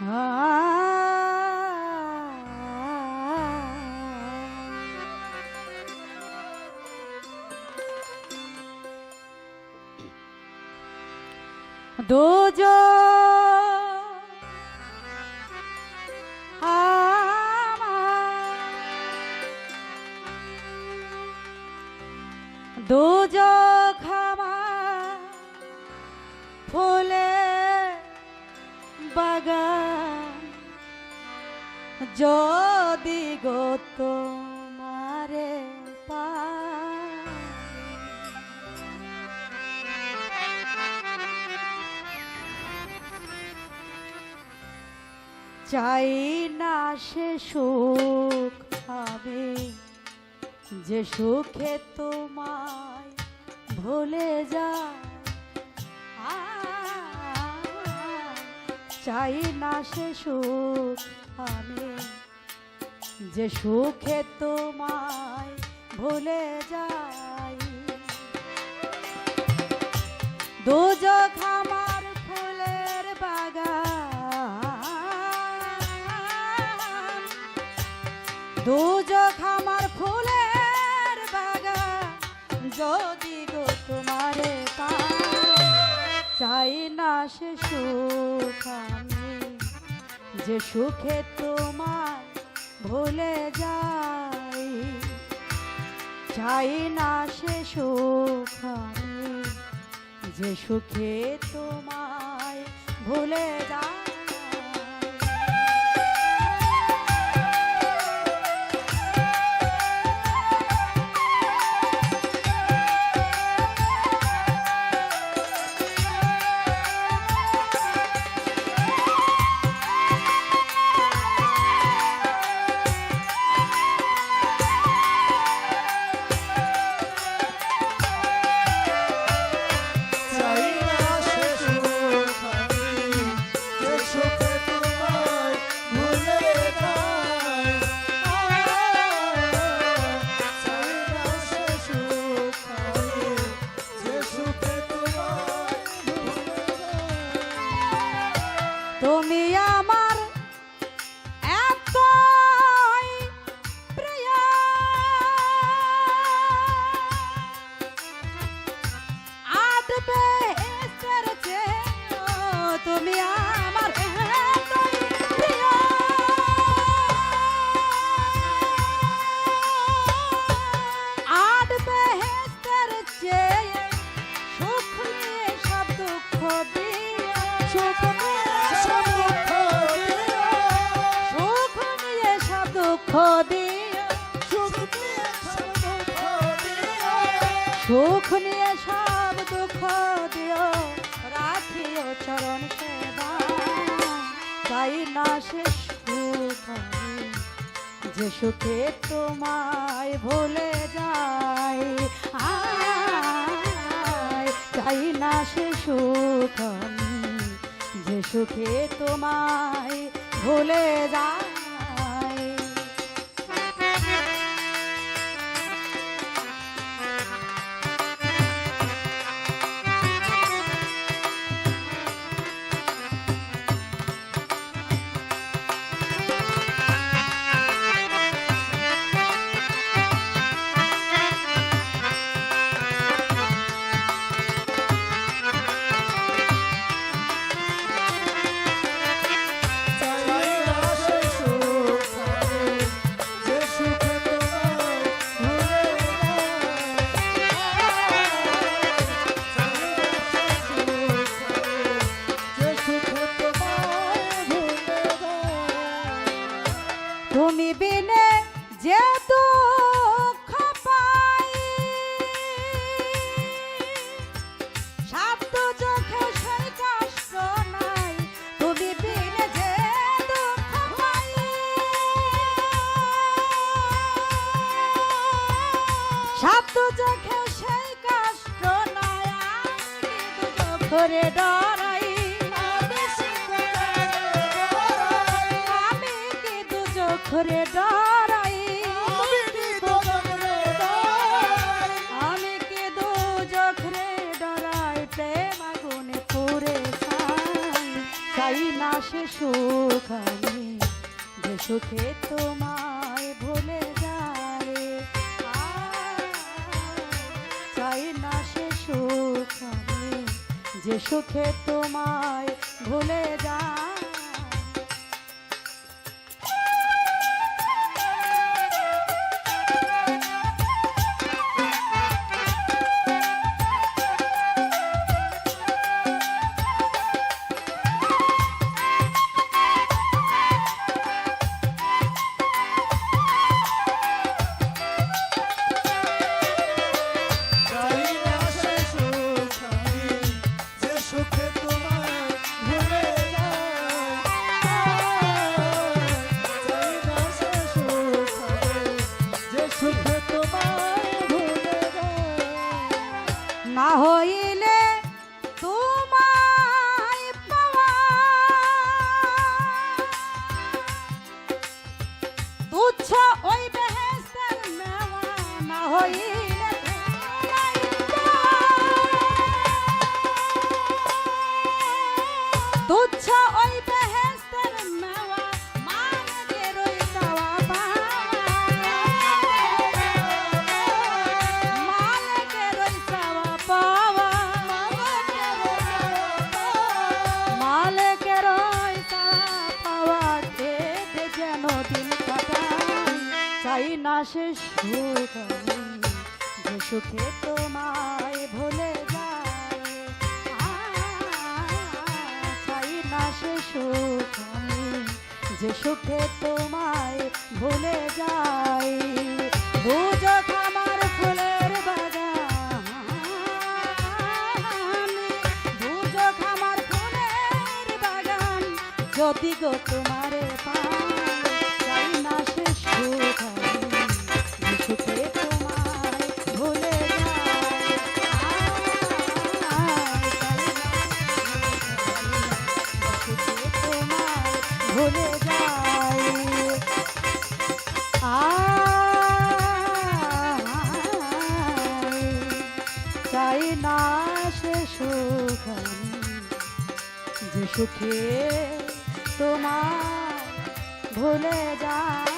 아. 도저 아마. 도저 가마. 볼에 바가 যদি গো তোমারে পাই। চাই না সে সুখ আমি, যে সুখে তোমায় ভুলে যা চাই না সে সুখ আমি যে সুখে তোমায় ভুলে যাই। দুজক আমার ফুলের বাগান। দুজক আমার ফুলের বাগান। যদি গো তোমারে পাই, চাই না সে সুখ যে সুখে তোমার ভুলে যাই চাই না সে সুখ যে সুখে তোমায় ভুলে যাই দিয়ে সুখ নিয়ে সব দুঃখ দিও রাখিও চরণ চাই না সে যে সুখে তোমায় ভুলে যাই চাই না সে সুখ যে সুখে তোমায় ভুলে যাই করে। ডরাই? আমি কি দু চোখরে আমি কি দু চোখরে ডরাই? প্রেম না যে সুখে তোমার যে সুখে তোমায় ভুলে যায়। শেষ সুখে তোমায় ভুলে যায়। চাই না সে সুখ আমি যে সুখে তোমায় ভুলে যায়। বুঝো আমার ফুলের বাগান। বুঝো আমার ফুলের বাগান। যদি গো তোমার সুখে তোমার ভুলে যায়।